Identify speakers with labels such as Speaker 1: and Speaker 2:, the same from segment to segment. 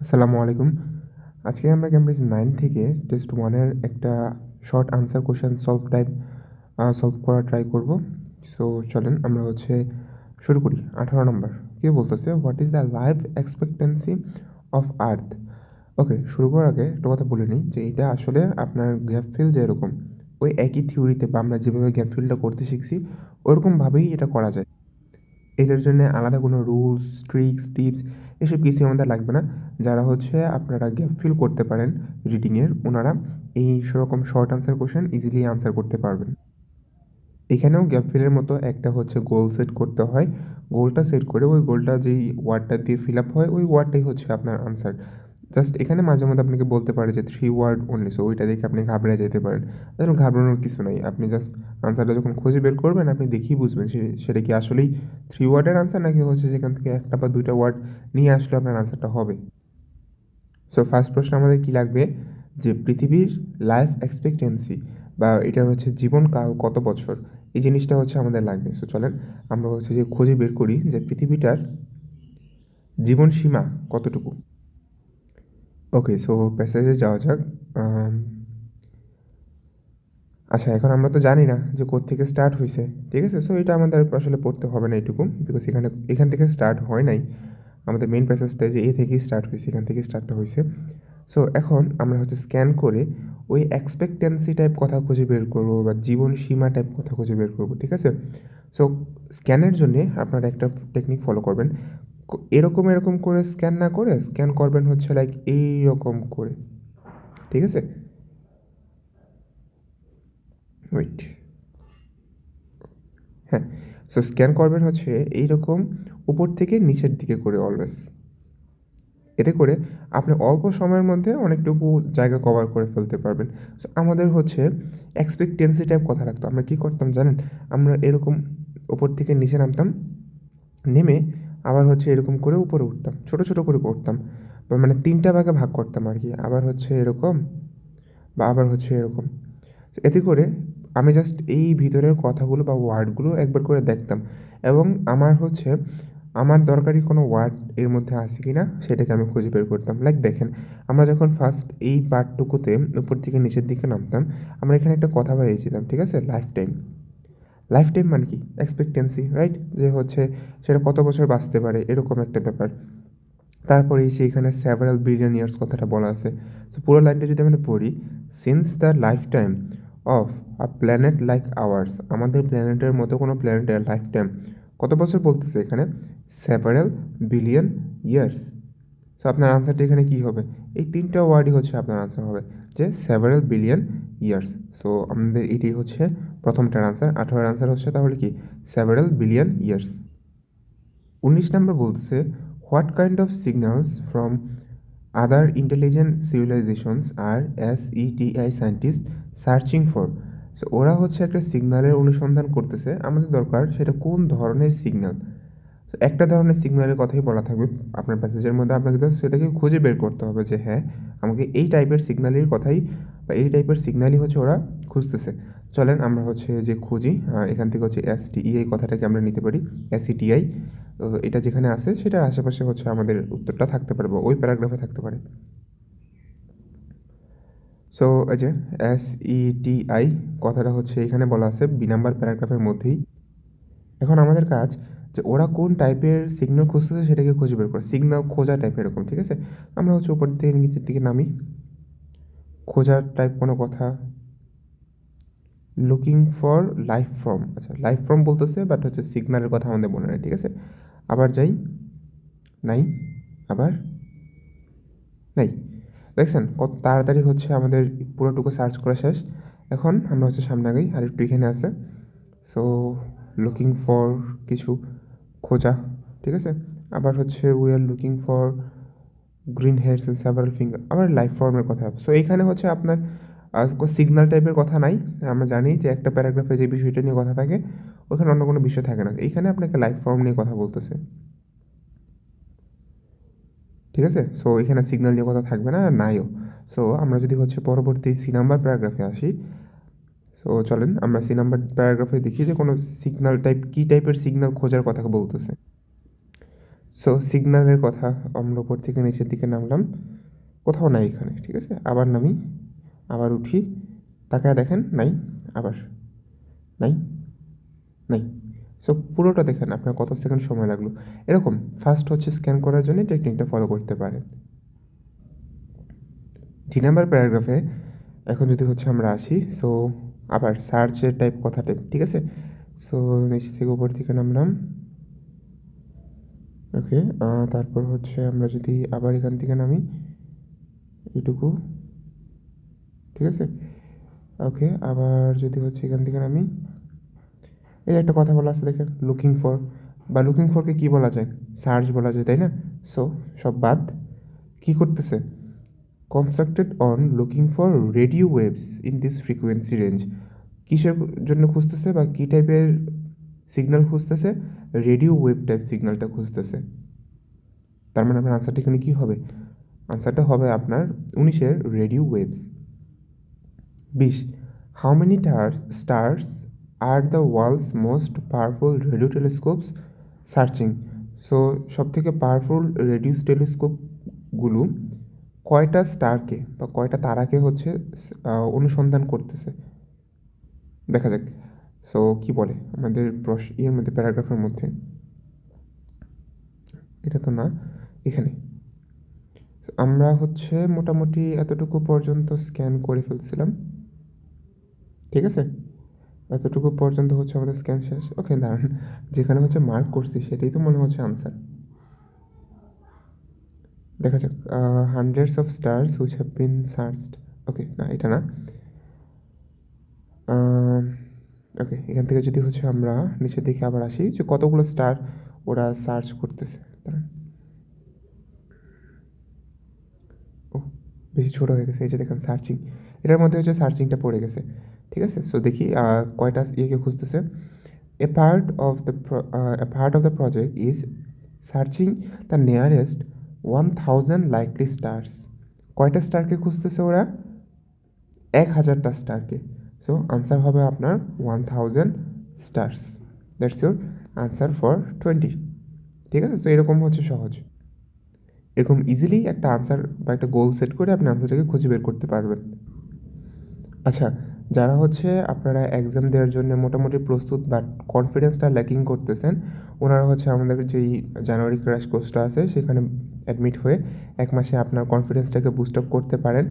Speaker 1: আসসালামু আলাইকুম। আজকে আমরা ক্যামব্রিজ নাইন থেকে টেস্ট ওয়ানের একটা short answer question solve type solve করা ট্রাই করব। সো চলেন আমরা হচ্ছে শুরু করি। আঠারো নম্বর। কে বলতেছে what is the life expectancy of earth okay শুরু করার আগে একটা কথা বলে নিই যে এটা আসলে আপনার গ্যাপ ফিল যেরকম, ওই একই থিওরিতে বা আমরা যেভাবে গ্যাপ ফিলটা করতে শিখছি, ওরকমভাবেই এটা করা যায়। এটার জন্য আলাদা কোনো রুলস ট্রিক্স টিপস এসব কিছু আমাদের লাগবে না। যারা হচ্ছে আপনারা গ্যাপ ফিল করতে পারেন রিডিংয়ের ওনারা এই সেরকম short answer question easily answer করতে পারবেন। এখানেও গ্যাপ ফিলের মতো একটা হচ্ছে গোল সেট করতে হয়। গোলটা সেট করে ওই গোলটা যেই ওয়ার্ডটা দিয়ে ফিল আপ হয়, ওই ওয়ার্ডটাই হচ্ছে আপনার আনসার জাস্ট এখানে মাঝে মধ্যে আপনাকে বলতে পারে যে থ্রি ওয়ার্ড অনলি সো ওইটা দেখে আপনি ঘাবড়ে যেতে পারেন। আসলে ঘাবড়ানোর কিছু নাই, আপনি জাস্ট আনসারটা যখন খুঁজে বের করবেন, আপনি দেখেই বুঝবেন সেটা কি আসলেই থ্রি ওয়ার্ডের আনসার নাকি হচ্ছে সেখান থেকে একটা বা দুইটা ওয়ার্ড নিয়ে আসলে আপনার আনসারটা হবে। সো ফার্স্ট প্রশ্ন আমাদের কী লাগবে? যে পৃথিবীর লাইফ এক্সপেক্টেন্সি বা এটা হচ্ছে জীবনকাল কত বছর? এই জিনিসটা হচ্ছে আমাদের লাগবে। সো চলেন আমরা হচ্ছে যে খুঁজে বের করি যে পৃথিবীটার জীবন সীমা কতটুকু। ওকে সো প্যাসেজে যাওয়া যাক। আচ্ছা এখন আমরা তো জানি না যে থেকে স্টার্ট হয়েছে ঠিক আছে? সো এটা আমাদের আসলে পড়তে হবে না এটুকু বিকজ এখানে, এখান থেকে স্টার্ট হয় নাই। আমাদের মেন প্যাসেজটা যে এ থেকেই স্টার্ট হয়েছে এখান থেকে স্টার্টটা হয়েছে সো এখন আমরা হচ্ছে স্ক্যান করে ওই এক্সপেক্টেন্সি টাইপ কথা খুঁজে বের করব বা জীবন সীমা টাইপ কথা খুঁজে বের করব, ঠিক আছে? সো স্ক্যানের জন্যে আপনারা একটা টেকনিক ফলো করবেন। এরকম এরকম করে স্ক্যান না করে স্ক্যান করবেন হচ্ছে লাইক এইরকম করে। ঠিক আছে? ওয়েট হ্যাঁ সো স্ক্যান করবেন হচ্ছে এইরকম উপর থেকে নিচের দিকে করে অলওয়েজ এতে করে আপনি অল্প সময়ের মধ্যে অনেকটুকু জায়গা কভার করে ফেলতে পারবেন। সো আমাদের হচ্ছে এক্সপেক্টেন্সি টাইপ কথা রাখতো আমরা কী করতাম জানেন? আমরা এরকম উপর থেকে নিচে নামতাম, নেমে আবার হচ্ছে এরকম করে উপরে উঠতাম, ছোট ছোট করে করতাম। বা মানে তিনটা ভাগে ভাগ করতাম আর কি, আবার হচ্ছে এরকম বা আবার হচ্ছে এরকম। এতে করে আমি জাস্ট এই ভিতরের কথাগুলো বা ওয়ার্ডগুলো একবার করে দেখতাম এবং আমার হচ্ছে আমার দরকারি কোনো ওয়ার্ড এর মধ্যে আছে কি না সেটাকে আমি খুঁজে বের করতাম। লাইক দেখেন, আমরা যখন ফার্স্ট এই পার্টটুকুতে উপর থেকে নিচের দিকে নামতাম, আমরা এখানে একটা কথা পেয়েছিলাম ঠিক আছে? লাইফ টাইম লাইফ টাইম মানে কি? এক্সপেক্টেন্সি রাইট যে হচ্ছে সেটা কত বছর বাঁচতে পারে, এরকম একটা ব্যাপার। তারপরে এখানে সেভারাল বিলিয়ন ইয়ার্স কথাটা বলা আছে। তো পুরো লাইনটা যদি আমরা পড়ি since the lifetime of a planet like ours আমাদের প্ল্যানেটের মতো কোনো প্ল্যানেটের লাইফ টাইম কত বছর বলতেছে এখানে? সেভারাল বিলিয়ন ইয়ার্স সো আপনার আনসারটা এখানে কী হবে? এই তিনটা ওয়ার্ডই হচ্ছে আপনার আনসার হবে, যে সেভারাল বিলিয়ন ইয়ার্স সো আমাদের এটি হচ্ছে প্রথমটার আনসার আঠারোর আনসার হচ্ছে তাহলে কি? সেভারাল বিলিয়ন ইয়ার্স উনিশ নম্বর বলতেছে what kind of signals from other intelligent civilisations are SETI scientist searching for so ওরা হচ্ছে একটা সিগন্যালের অনুসন্ধান করতেছে, আমাদের দরকার সেটা কোন ধরনের সিগন্যাল একটা ধরনের সিগন্যালের কথাই বলা থাকবে আপনার প্যাসেজের মধ্যে। আপনাকে তো সেটাকে খুঁজে বের করতে হবে যে হ্যাঁ আমাকে এই টাইপের সিগন্যালের কথাই বা এই টাইপের সিগন্যালই হচ্ছে ওরা খুঁজতেছে। চলেন আমরা হচ্ছে যে খুঁজি এখান থেকে হচ্ছে এস টিই কথাটাকে আমরা নিতে পারি এসিটিআই তো এটা যেখানে আছে সেটার আশেপাশে হচ্ছে আমাদের উত্তরটা থাকতে পারে বা ওই প্যারাগ্রাফে থাকতে পারে। সো এই যে এস ইটিআই কথাটা হচ্ছে এখানে বলা আছে বি নাম্বার প্যারাগ্রাফের মধ্যেই। এখন আমাদের কাজ যে ওরা কোন টাইপের সিগন্যাল খুঁজতেছে সেটাকে খুঁজে বের করে সিগন্যাল খোঁজা টাইপ এরকম, ঠিক আছে? আমরা হচ্ছে উপর থেকে নিচের দিকে নামি। খোঁজার টাইপ কোনো কথা লুকিং ফর লাইফ ফর্ম আচ্ছা লাইফ ফর্ম বলতেছে বাট হচ্ছে সিগন্যালের কথা আমাদের মনে নেই, ঠিক আছে? আবার যাই, নাই, আবার নাই। দেখছেন? কত তাড়াতাড়ি হচ্ছে আমাদের পুরোটুকু সার্চ করা শেষ। এখন আমরা হচ্ছে সামনে আগাই, আর একটু এখানে আছে। সো লুকিং ফর কিছু খোঁজা, ঠিক আছে? আবার হচ্ছে we are looking for green hairs several finger আবার লাইফ ফর্মের কথা। সো এইখানে হচ্ছে আপনার সিগন্যাল টাইপের কথা নাই। আমরা জানি যে একটা প্যারাগ্রাফে যে বিষয়টা নিয়ে কথা থাকে, ওখানে অন্য কোনো বিষয় থাকে না। এইখানে আপনাকে লাইফ ফর্ম নিয়ে কথা বলতেছে। ঠিক আছে? সো এখানে সিগনাল নিয়ে কথা থাকবে না, আর নাইও। সো আমরা যদি হচ্ছে পরবর্তী সি নাম্বার প্যারাগ্রাফে আসি সো চলেন আমরা সি নাম্বার প্যারাগ্রাফে দেখি যে কোনো সিগনাল টাইপ কী টাইপের সিগনাল খোঁজার কথা বলতেছে। সো সিগনালের কথা আমরা উপর থেকে নিচের দিকে নামলাম। কোথাও নাই এখানে, ঠিক আছে? আবার নামি। আবার উঠি, তাকায় দেখেন, নাই, আবার, নাই নাই। সো পুরোটা দেখেন আপনার কত সেকেন্ড সময় লাগল। এরকম ফার্স্ট হচ্ছে স্ক্যান করার জন্য টেকনিকটা ফলো করতে পারেন। তিন নাম্বার প্যারাগ্রাফে এখন যদি হচ্ছে আমরা আসি সো আবার সার্চের টাইপ কথা টাইপ ঠিক আছে? সো নিচ থেকে উপর থেকে নামলাম। ওকে তারপর হচ্ছে আমরা যদি আবার এখান থেকে নামি, এইটুকু। ঠিক আছে? ওকে আবার যদি হচ্ছে এখান থেকে আমি এই একটা কথা বলা আছে দেখেন লুকিং ফর বা লুকিং ফরকে কী বলা যায়? সার্চ বলা যায়, তাই না? সো সব বাদ। কী করতেছে? Constructed on looking for radio waves in this frequency range কিসের জন্য খুঁজতেছে বা কী টাইপের সিগন্যাল খুঁজতেছে? রেডিও ওয়েভ টাইপ সিগন্যালটা খুঁজতেছে। তার মানে আপনার আনসারটা এখানে কী হবে? আনসারটা হবে আপনার উনিশের রেডিও ওয়েভস বিশ how many star stars are the world's most powerful radio telescopes searching so সব থেকে পাওয়ারফুল রেডিও টেলিস্কোপগুলো কয়টা স্টারকে বা কয়টা তারাকে হচ্ছে অনুসন্ধান করতেছে? দেখা যাক। সো কি বলে? আমাদের প্রশ ইয়ের মধ্যে, প্যারাগ্রাফের মধ্যে। এটা তো না, এখানে। আমরা হচ্ছে মোটামুটি এতটুকু পর্যন্ত স্ক্যান করে ফেলছিলাম। ঠিক আছে? এতটুকু পর্যন্ত হচ্ছে আমাদের স্ক্যান শেষ। ওকে দাঁড়ান। যেখানে হচ্ছে মার্ক করছি, সেটাই তো মনে হচ্ছে আনসার দেখা যাক hundreds of stars which have been searched okay না, এটা না। ওকে এখান থেকে যদি হচ্ছে আমরা নিচের দিকে আবার আসি, যে কতগুলো স্টার ওরা সার্চ করতেছে? ও, বেশি ছোটো হয়ে গেছে, এই যে দেখেন সার্চিং এটার মধ্যে হচ্ছে সার্চিংটা পড়ে গেছে। ঠিক আছে? সো দেখি কয়টা ইয়েকে খুঁজতেছে। A part of the a part of the project is searching the nearest one thousand likely stars কয়টা স্টারকে খুঁজতেছে ওরা? এক হাজারটা স্টারকে সো আনসার হবে আপনার one thousand stars that's your answer for twenty ঠিক আছে? সো এরকম হচ্ছে সহজ। এরকম ইজিলি একটা আনসার বা একটা গোল সেট করে আপনি আনসারটাকে খুঁজে বের করতে পারবেন। আচ্ছা যারা হচ্ছে আপনারা এক্সাম দেওয়ার জন্য মোটামুটি প্রস্তুত বাট কনফিডেন্সটা ল্যাকিং করতেছেন, ওনারা হচ্ছে আমাদের যেই জানুয়ারি ক্র্যাশ কোর্সটা আছে, সেখানে অ্যাডমিট হয়ে এক মাসে আপনার কনফিডেন্সটাকে বুস্ট আপ করতে পারেন।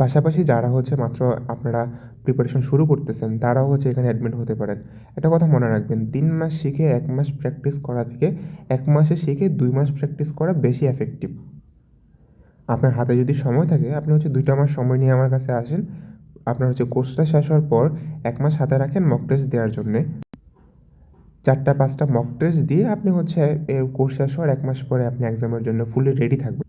Speaker 1: পাশাপাশি যারা হচ্ছে মাত্র আপনারা প্রিপারেশন শুরু করতেছেন, তারাও হচ্ছে এখানে অ্যাডমিট হতে পারেন। একটা কথা মনে রাখবেন, তিন মাস শিখে এক মাস প্র্যাকটিস করা থেকে এক মাসে শিখে দুই মাস প্র্যাকটিস করা বেশি এফেক্টিভ আপনার হাতে যদি সময় থাকে, আপনি হচ্ছে দুইটা মাস সময় নিয়ে আমার কাছে আসেন আপনার হচ্ছে কোর্সটা শেষ হওয়ার পর এক মাস হাতে রাখেন মক টেস্ট দেওয়ার জন্যে। চারটা, পাঁচটা মক টেস্ট দিয়ে আপনি হচ্ছে কোর্স শেষ হওয়ার এক মাস পরে আপনি এক্সামের জন্য ফুলি রেডি থাকবেন।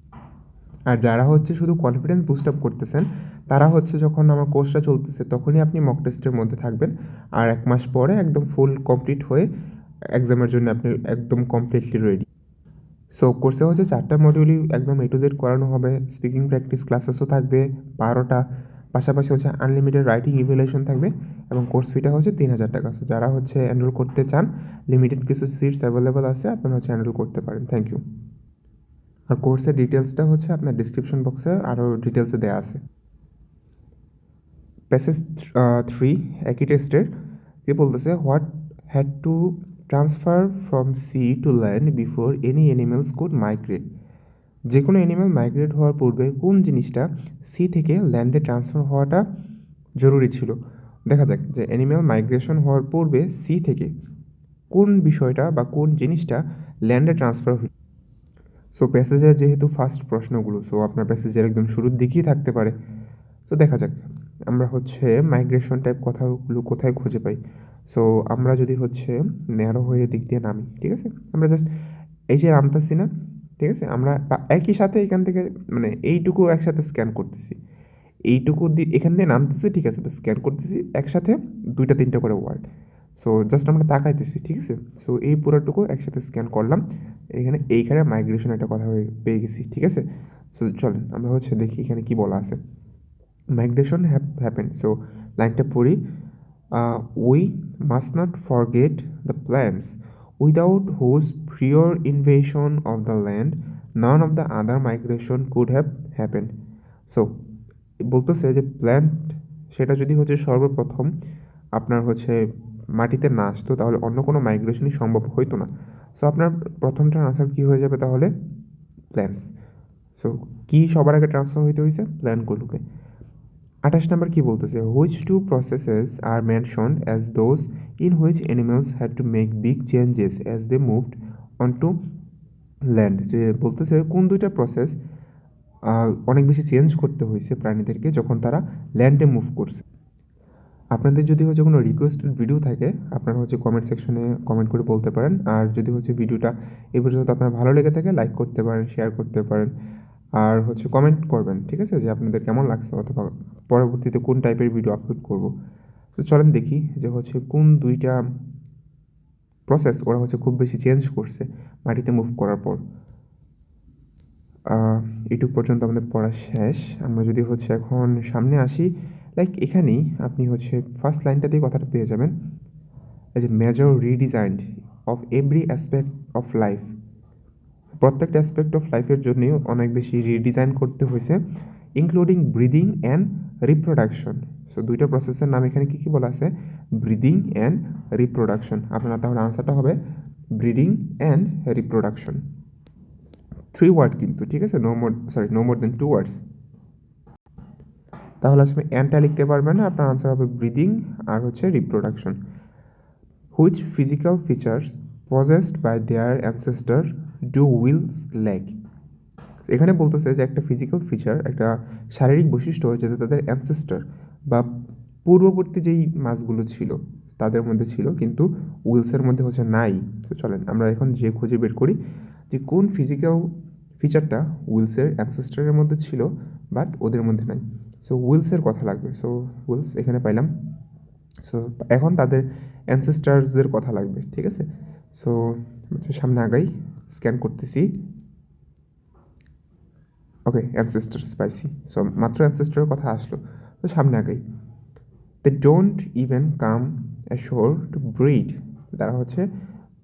Speaker 1: আর যারা হচ্ছে শুধু কনফিডেন্স বুস্ট আপ করতেছেন, তারা হচ্ছে যখন আমার কোর্সটা চলতেছে তখনই আপনি মক টেস্টের মধ্যে থাকবেন। আর এক মাস পরে একদম ফুল কমপ্লিট হয়ে এক্সামের জন্য আপনি একদম কমপ্লিটলি রেডি সো কোর্সে হচ্ছে চারটা মডিউলই একদম এ টু জেড করানো হবে। স্পিকিং প্র্যাকটিস ক্লাসেসও থাকবে, বারোটা। পাশাপাশি হচ্ছে আনলিমিটেড রাইটিং ইভ্যালুয়েশন থাকবে এবং কোর্স ফিটা হচ্ছে তিন হাজার টাকা। সো যারা হচ্ছে এনরোল করতে চান লিমিটেড কিছু সিটস অ্যাভেলেবেল আছে, আপনারা হচ্ছে এনরোল করতে পারেন। থ্যাংক ইউ আর কোর্সের ডিটেলসটা হচ্ছে আপনার ডিসক্রিপশন বক্সে আরও ডিটেলসে দেওয়া আছে। প্যাসেজ থ্রি একই টেস্টের কি বলতেছে? What had to transfer from sea to land before any animals could migrate যে কোনো অ্যানিমেল মাইগ্রেট হওয়ার পূর্বে কোন জিনিসটা সি থেকে ল্যান্ডে ট্রান্সফার হওয়াটা জরুরি ছিল? দেখা যাক যে অ্যানিমেল মাইগ্রেশন হওয়ার পূর্বে সি থেকে কোন বিষয়টা বা কোন জিনিসটা ল্যান্ডে ট্রান্সফার হইল সো প্যাসেজের যেহেতু ফার্স্ট প্রশ্নগুলো সো আপনার প্যাসেজের একদম শুরুর দিকেই থাকতে পারে। সো দেখা যাক। আমরা হচ্ছে মাইগ্রেশন টাইপ কথাগুলো কোথায় খুঁজে পাই? সো আমরা যদি হচ্ছে ন্যারো হয়ে দিক দিয়ে নামি, ঠিক আছে? আমরা জাস্ট এই যে নামতেছি না ঠিক আছে? আমরা একই সাথে এখান থেকে মানে এইটুকু একসাথে স্ক্যান করতেছি। এইটুকু এখান দিয়ে নামতেছি, ঠিক আছে? স্ক্যান করতেছি, একসাথে দুইটা, তিনটা করে ওয়ার্ড সো জাস্ট আমরা তাকাইতেছি, ঠিক আছে? সো এই পুরোটুকু একসাথে স্ক্যান করলাম। এখানে এইখানে মাইগ্রেশন একটা কথা হয়ে পেয়ে গেছি, ঠিক আছে? সো চলেন, আমরা হচ্ছে দেখি এখানে কি বলা আছে। মাইগ্রেশন হ্যাপ হ্যাপেন সো লাইনটা পড়ি। We must not forget the plants without whose prior invasion of the land none of the other migration could have happen so বলতেছে যে প্ল্যান্ট সেটা যদি হচ্ছে সর্বপ্রথম আপনার হচ্ছে মাটিতে না আসতো, তাহলে অন্য কোনো মাইগ্রেশনই সম্ভব হইতো না। সো আপনার প্রথমটার আনসার কী হয়ে যাবে তাহলে? প্ল্যান্টস সো কী সবার আগে ট্রান্সফার হইতে হয়েছে প্ল্যানগুলোকে আঠাশ নাম্বার কী বলতেছে? Which two processes are mention as those in which animals had to make big changes as they moved on to land যে বলতেছে, কোন দুইটা প্রসেস অনেক বেশি চেঞ্জ করতে হয়েছে প্রাণীদেরকে যখন তারা ল্যান্ডে মুভ করছে। আপনাদের যদি হচ্ছে কোনো রিকোয়েস্টেড ভিডিও থাকে, আপনারা হচ্ছে কমেন্ট সেকশনে কমেন্ট করে বলতে পারেন। আর যদি হচ্ছে ভিডিওটা এই পর্যন্ত আপনার ভালো লেগে থাকে লাইক করতে পারেন শেয়ার করতে পারেন। আর হচ্ছে কমেন্ট করবেন, ঠিক আছে? যে আপনাদের কেমন লাগছে অথবা পরবর্তীতে কোন টাইপের ভিডিও আপলোড করব। তো চলেন দেখি যে হচ্ছে কোন দুইটা প্রসেস ওরা হচ্ছে খুব বেশি চেঞ্জ করছে মাটিতে মুভ করার পর। এটুক পর্যন্ত আমাদের পড়া শেষ। আমরা যদি হচ্ছে এখন সামনে আসি লাইক এখানেই আপনি হচ্ছে ফার্স্ট লাইনটাতেই কথাটা পেয়ে যাবেন। As a major redesigned of every aspect of life প্রত্যেকটা অ্যাসপেক্ট অফ লাইফের জন্যই অনেক বেশি রিডিজাইন করতে হয়েছে including breathing and reproduction so দুইটা প্রসেসের নাম এখানে কী কী বলা আছে? ব্রিদিং অ্যান্ড রিপ্রোডাকশন আপনার তাহলে আনসারটা হবে breeding and reproduction three word কিন্তু, ঠিক আছে? No more sorry no more than two words তাহলে আসলে অ্যান্ডটা লিখতে পারবেন না, আপনার আনসার হবে ব্রিদিং আর হচ্ছে reproduction which physical features possessed by their ancestor do whales lack এখানে বলতেছে যে একটা ফিজিক্যাল ফিচার একটা শারীরিক বৈশিষ্ট্য যেটা তাদের অ্যানসেস্টার বা পূর্ববর্তী যেই মাছগুলো ছিল, তাদের মধ্যে ছিল, কিন্তু উইলসের মধ্যে হচ্ছে নাই। তো চলেন, আমরা এখন যে খুঁজে বের করি যে কোন ফিজিক্যাল ফিচারটা উইলসের অ্যানসেস্টারের মধ্যে ছিল বাট ওদের মধ্যে নাই। সো উইলসের কথা লাগবে। সো উইলস এখানে পাইলাম। সো এখন তাদের অ্যানসেস্টার্সদের কথা লাগবে, ঠিক আছে? সো সামনে আগাই। স্ক্যান করতেছি। ওকে অ্যানসেস্টার স্পাইসি সো মাত্র অ্যানসেস্টারের কথা আসলো। তো সামনে আগাই। They don't even come ashore to breed তারা হচ্ছে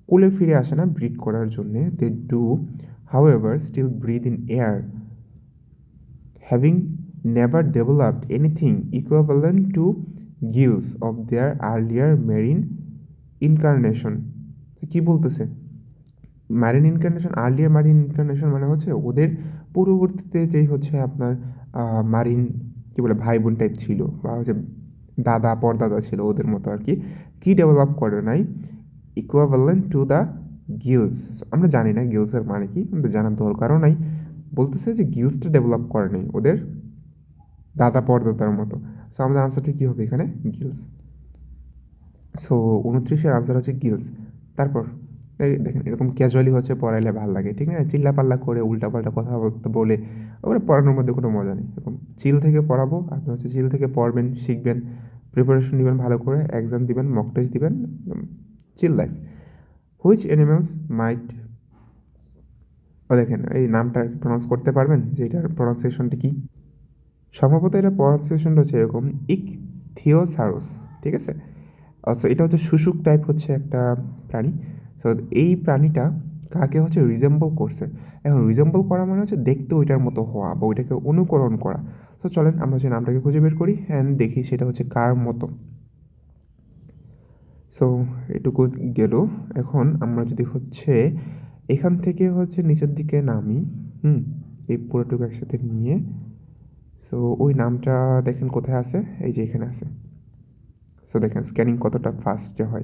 Speaker 1: কুলে ফিরে আসে না ব্রিড করার জন্যে। They do however still breathe in air having never developed anything equivalent to gills of their earlier marine incarnation. কি বলতেছে? Marine incarnation earlier marine incarnation মানে হচ্ছে ওদের পূর্ববর্তীতে যেই হচ্ছে আপনার মারিন কী বলে ভাই বোন টাইপ ছিল বা হচ্ছে দাদা, পরদাদা ছিল ওদের মতো আর কি, কী ডেভেলপ করে নাই? ইকুয়াভ্যালেন্ট টু দ্য গিলস আমরা জানি না গিলসের মানে কি, আমাদের জানার দরকারও নাই। বলতেছে যে গিলসটা ডেভেলপ করে নাই ওদের দাদা, পরদাদার মতো। সো আমাদের আনসারটা কী হবে এখানে? গিলস সো উনত্রিশের আনসার হচ্ছে গিলস তারপর? এই দেখেন, এরকম ক্যাজুয়ালি হচ্ছে, পড়াইলে ভালো লাগে, ঠিক না? চিল্লা পাল্লা করে, উল্টাপাল্টা কথা বলে, ওগুলো পড়ানোর মধ্যে কোনো মজা নেই। এরকম চিল থেকে পড়াবো, আপনি হচ্ছে চিল থেকে পড়বেন, শিখবেন প্রিপারেশন নেবেন ভালো করে এক্সাম দিবেন মক টেস্ট দিবেন chill life which animals might ও দেখেন, এই নামটা প্রনাউন্স করতে পারবেন? যে এটার প্রনাউন্সিয়েশনটা কী? সম্ভবত এটা প্রনাউন্সিয়েশনটা হচ্ছে এরকম ইক থিওসারুস ঠিক আছে? আচ্ছা এটা হচ্ছে শুশুক টাইপ হচ্ছে একটা প্রাণী। সো এই প্রাণীটা কাকে হচ্ছে রিজেম্বল করছে? এখন রিজেম্বল করা মানে হচ্ছে দেখতে ওইটার মতো হওয়া বা ওইটাকে অনুকরণ করা। তো চলেন আমরা হচ্ছে নামটাকে খুঁজে বের করি অ্যান্ড দেখি সেটা হচ্ছে কার মতো। সো এটুকু গেল। এখন আমরা যদি হচ্ছে এখান থেকে হচ্ছে নিচের দিকে নামি, হুম, এই পুরোটুকু একসাথে নিয়ে। সো ওই নামটা দেখেন কোথায় আছে? এই যে এখানে আছে। সো দেখেন স্ক্যানিং কতটা ফাস্ট যে হয়।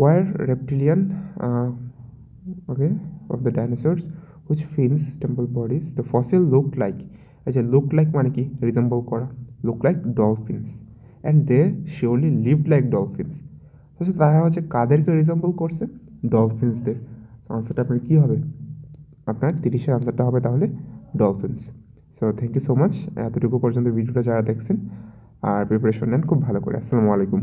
Speaker 1: Were reptilian okay of the dinosaurs which fins temple bodies the fossil look like আচ্ছা লুক লাইক মানে কি? রিজেম্বল করা। Look like dolphins and they surely lived like dolphins তো তারা হচ্ছে কাদেরকে রিজেম্বল করছে? ডলফিনসদের আনসারটা আপনার কী হবে? আপনার তিরিশের আনসারটা হবে তাহলে dolphins so thank you so much এতটুকু পর্যন্ত ভিডিওটা যারা দেখছেন, আর প্রিপারেশন নেন, খুব ভালো করে। আসসালামু আলাইকুম।